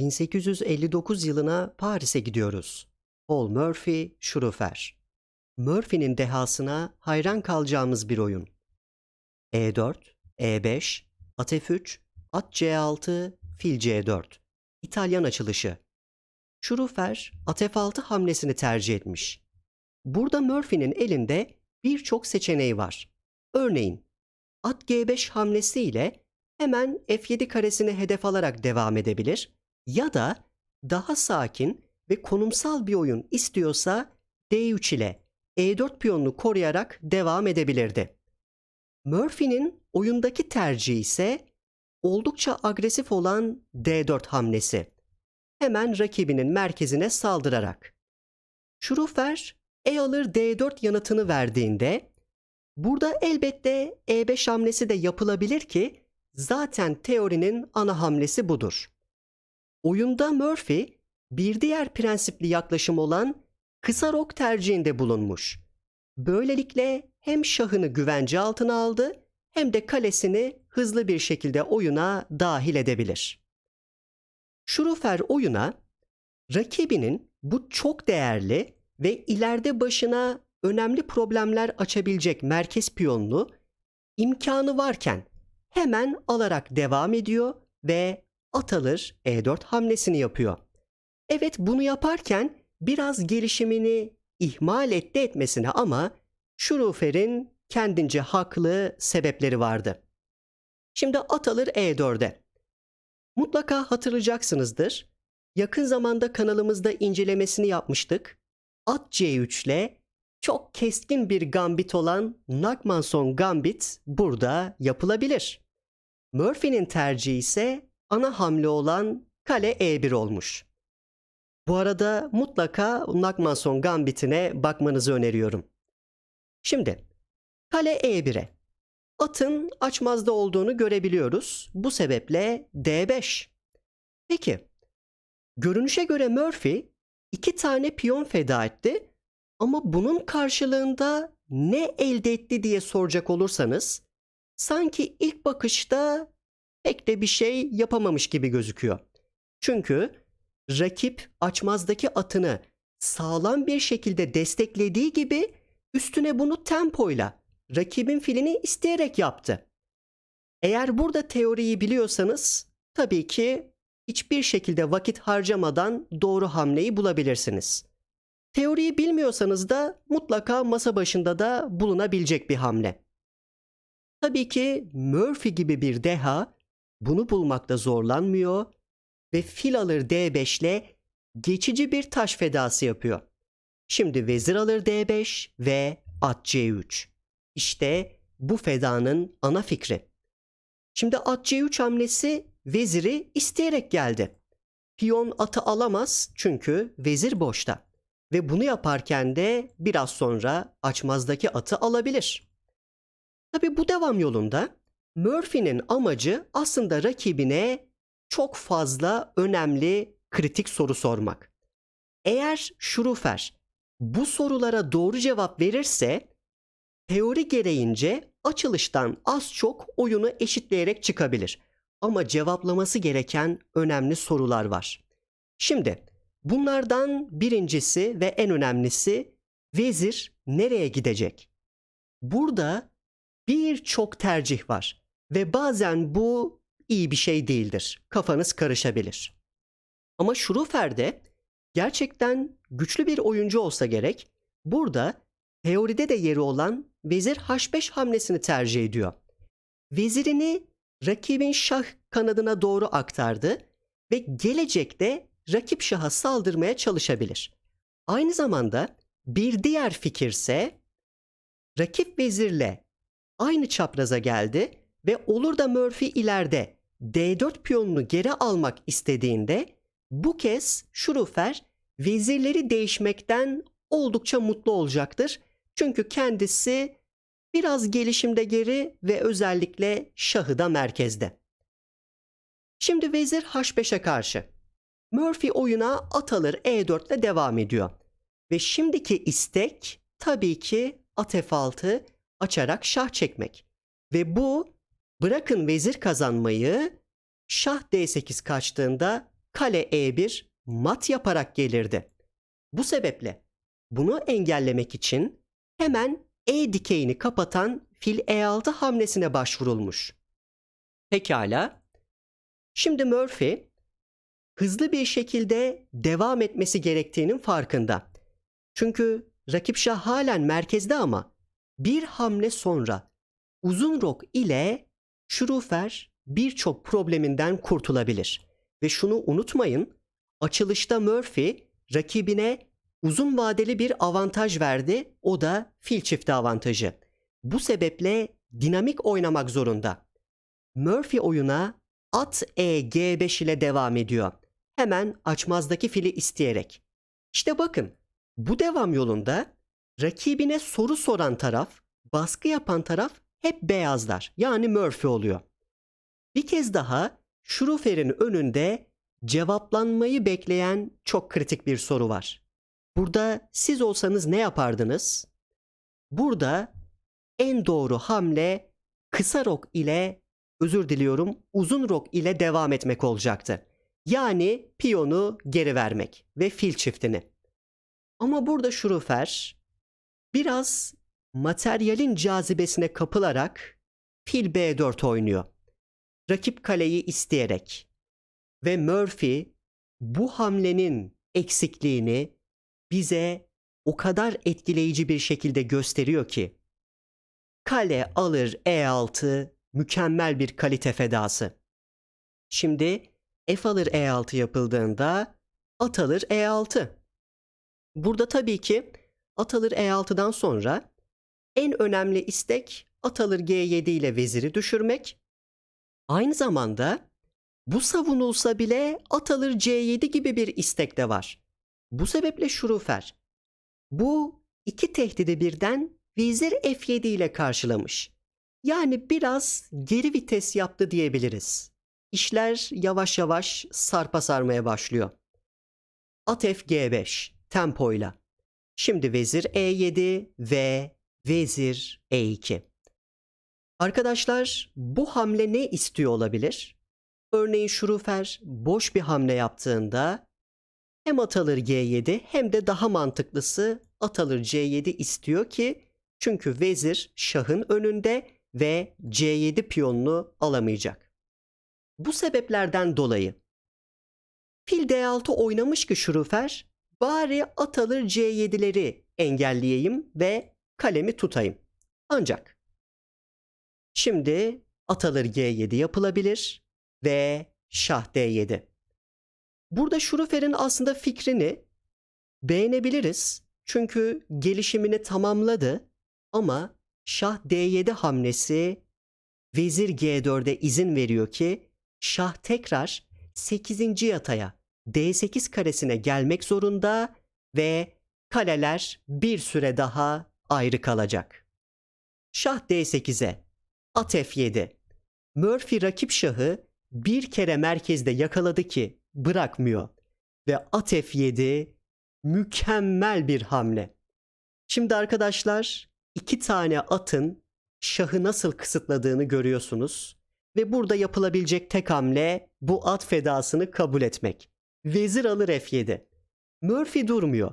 1859 yılına Paris'e gidiyoruz. Paul Murphy, Schrufer. Murphy'nin dehasına hayran kalacağımız bir oyun. E4, E5, at F3, at C6, fil C4. İtalyan açılışı. Schrufer at F6 hamlesini tercih etmiş. Burada Murphy'nin elinde birçok seçeneği var. Örneğin at G5 hamlesiyle hemen F7 karesini hedef alarak devam edebilir ya da daha sakin ve konumsal bir oyun istiyorsa D3 ile E4 piyonunu koruyarak devam edebilirdi. Murphy'nin oyundaki tercihi ise oldukça agresif olan D4 hamlesi. Hemen rakibinin merkezine saldırarak. Schrufer E alır D4 yanıtını verdiğinde burada elbette E5 hamlesi de yapılabilir ki zaten teorinin ana hamlesi budur. Oyunda Murphy bir diğer prensipli yaklaşım olan kısa rok tercihinde bulunmuş. Böylelikle hem şahını güvence altına aldı hem de kalesini hızlı bir şekilde oyuna dahil edebilir. Schrufer oyuna rakibinin bu çok değerli ve ileride başına önemli problemler açabilecek merkez piyonunu imkanı varken hemen alarak devam ediyor ve at alır E4 hamlesini yapıyor. Evet bunu yaparken biraz gelişimini ihmal etti etmesine ama Schrufer'in kendince haklı sebepleri vardı. Şimdi at alır E4'e. Mutlaka hatırlayacaksınızdır. Yakın zamanda kanalımızda incelemesini yapmıştık. At C3 ile çok keskin bir gambit olan Nagmanson gambit burada yapılabilir. Murphy'nin tercihi ise ana hamle olan kale E1 olmuş. Bu arada mutlaka Nagmanson gambitine bakmanızı öneriyorum. Şimdi kale E1'e. Atın açmazda olduğunu görebiliyoruz. Bu sebeple D5. Peki, görünüşe göre Murphy iki tane piyon feda etti ama bunun karşılığında ne elde etti diye soracak olursanız sanki ilk bakışta pek de bir şey yapamamış gibi gözüküyor. Çünkü rakip açmazdaki atını sağlam bir şekilde desteklediği gibi üstüne bunu tempoyla rakibin filini isteyerek yaptı. Eğer burada teoriyi biliyorsanız tabii ki hiçbir şekilde vakit harcamadan doğru hamleyi bulabilirsiniz. Teoriyi bilmiyorsanız da mutlaka masa başında da bulunabilecek bir hamle. Tabii ki Murphy gibi bir deha bunu bulmakta zorlanmıyor ve fil alır D5 ile geçici bir taş fedası yapıyor. Şimdi vezir alır D5 ve at C3. İşte bu fedanın ana fikri. Şimdi at C3 hamlesi veziri isteyerek geldi. Piyon atı alamaz çünkü vezir boşta. Ve bunu yaparken de biraz sonra açmazdaki atı alabilir. Tabi bu devam yolunda Murphy'nin amacı aslında rakibine çok fazla önemli kritik soru sormak. Eğer Schrufer bu sorulara doğru cevap verirse teori gereğince açılıştan az çok oyunu eşitleyerek çıkabilir. Ama cevaplaması gereken önemli sorular var. Şimdi bunlardan birincisi ve en önemlisi vezir nereye gidecek? Burada birçok tercih var ve bazen bu iyi bir şey değildir. Kafanız karışabilir. Ama Schrufer gerçekten güçlü bir oyuncu olsa gerek burada teoride de yeri olan vezir H5 hamlesini tercih ediyor. Vezirini rakibin şah kanadına doğru aktardı ve gelecekte rakip şaha saldırmaya çalışabilir. Aynı zamanda bir diğer fikirse rakip vezirle aynı çapraza geldi ve olur da Murphy ileride D4 piyonunu geri almak istediğinde bu kez Schrufer vezirleri değişmekten oldukça mutlu olacaktır. Çünkü kendisi biraz gelişimde geri ve özellikle şahı da merkezde. Şimdi vezir H5'e karşı. Murphy oyuna at alır E4 ile devam ediyor. Ve şimdiki istek tabii ki at F6 açarak şah çekmek. Ve bu bırakın vezir kazanmayı şah D8 kaçtığında kale E1 mat yaparak gelirdi. Bu sebeple bunu engellemek için hemen E dikeyini kapatan fil E6 hamlesine başvurulmuş. Pekala. Şimdi Murphy hızlı bir şekilde devam etmesi gerektiğinin farkında. Çünkü rakip şah halen merkezde ama bir hamle sonra uzun rok ile Şurufer birçok probleminden kurtulabilir. Ve şunu unutmayın, açılışta Murphy rakibine uzun vadeli bir avantaj verdi. O da fil çifti avantajı. Bu sebeple dinamik oynamak zorunda. Murphy oyuna at e g5 ile devam ediyor. Hemen açmazdaki fili isteyerek. İşte bakın bu devam yolunda rakibine soru soran taraf, baskı yapan taraf hep beyazlar. Yani Murphy oluyor. Bir kez daha Schrufer'in önünde cevaplanmayı bekleyen çok kritik bir soru var. Burada siz olsanız ne yapardınız? Burada en doğru hamle kısa rok ile özür diliyorum uzun rok ile devam etmek olacaktı. Yani piyonu geri vermek ve fil çiftini. Ama burada Schrufer biraz materyalin cazibesine kapılarak fil B4 oynuyor. Rakip kaleyi isteyerek. Ve Murphy bu hamlenin eksikliğini bize o kadar etkileyici bir şekilde gösteriyor ki kale alır E6 mükemmel bir kalite fedası. Şimdi F alır E6 yapıldığında at alır E6. Burada tabii ki at alır E6'dan sonra en önemli istek at alır G7 ile veziri düşürmek. Aynı zamanda bu savunulsa bile at alır C7 gibi bir istek de var. Bu sebeple Şurufer bu iki tehdidi birden vezir F7 ile karşılamış. Yani biraz geri vites yaptı diyebiliriz. İşler yavaş yavaş sarpa sarmaya başlıyor. At F G5 tempoyla. Şimdi vezir E7 ve vezir E2. Arkadaşlar bu hamle ne istiyor olabilir? Örneğin Şurufer boş bir hamle yaptığında hem at alır G7 hem de daha mantıklısı at alır C7 istiyor ki çünkü vezir şahın önünde ve C7 piyonunu alamayacak. Bu sebeplerden dolayı fil D6 oynamış ki Şurufer bari at alır C7'leri engelleyeyim ve kalemi tutayım. Ancak şimdi at alır G7 yapılabilir ve şah D7. Burada Şurufer'in aslında fikrini beğenebiliriz. Çünkü gelişimini tamamladı ama şah D7 hamlesi vezir G4'e izin veriyor ki şah tekrar 8. yataya D8 karesine gelmek zorunda ve kaleler bir süre daha ayrı kalacak. Şah D8'e, at F7. Murphy rakip şahı bir kere merkezde yakaladı ki bırakmıyor ve at F7 mükemmel bir hamle. Şimdi arkadaşlar iki tane atın şahı nasıl kısıtladığını görüyorsunuz ve burada yapılabilecek tek hamle bu at fedasını kabul etmek. Vezir alır F7. Murphy durmuyor.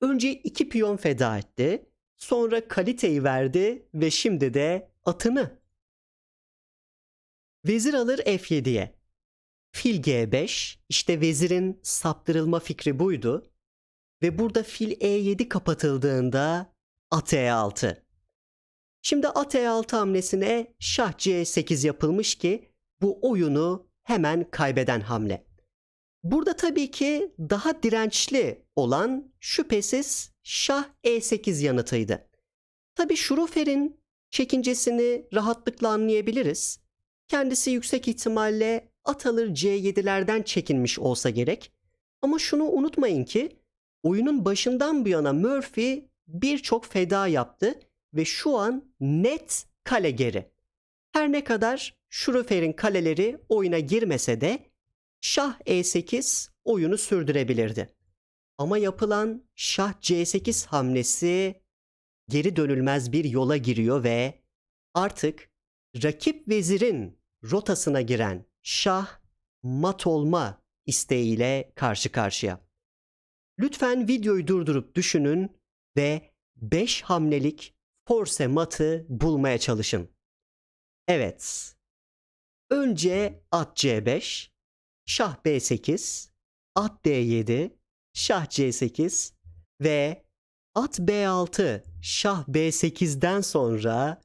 Önce iki piyon feda etti, sonra kaliteyi verdi ve şimdi de atını. Vezir alır F7'ye. Fil G5, işte vezirin saptırılma fikri buydu. Ve burada fil E7 kapatıldığında at E6. Şimdi at E6 hamlesine şah C8 yapılmış ki bu oyunu hemen kaybeden hamle. Burada tabii ki daha dirençli olan şüphesiz şah E8 yanıtıydı. Tabii Şurufer'in çekincesini rahatlıkla anlayabiliriz. Kendisi yüksek ihtimalle at alır C7'lerden çekinmiş olsa gerek. Ama şunu unutmayın ki oyunun başından bu yana Murphy birçok feda yaptı ve şu an net kale geri. Her ne kadar Şurufer'in kaleleri oyuna girmese de Şah E8 oyunu sürdürebilirdi. Ama yapılan Şah C8 hamlesi geri dönülmez bir yola giriyor ve artık rakip vezirin rotasına giren Şah mat olma isteğiyle karşı karşıya. Lütfen videoyu durdurup düşünün ve 5 hamlelik force matı bulmaya çalışın. Evet. Önce at C5, şah B8, at D7, şah C8 ve at B6, şah B8'den sonra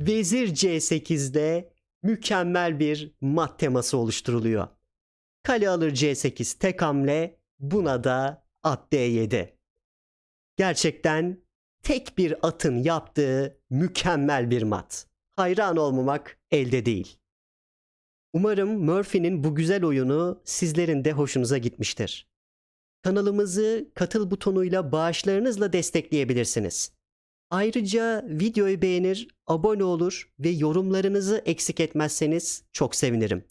vezir C8'de mükemmel bir mat teması oluşturuluyor. Kale alır C8 tek hamle, buna da at D7. Gerçekten tek bir atın yaptığı mükemmel bir mat. Hayran olmamak elde değil. Umarım Murphy'nin bu güzel oyunu sizlerin de hoşunuza gitmiştir. Kanalımızı katıl butonuyla bağışlarınızla destekleyebilirsiniz. Ayrıca videoyu beğenir, abone olur ve yorumlarınızı eksik etmezseniz çok sevinirim.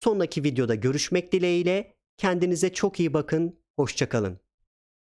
Sonraki videoda görüşmek dileğiyle kendinize çok iyi bakın, hoşçakalın.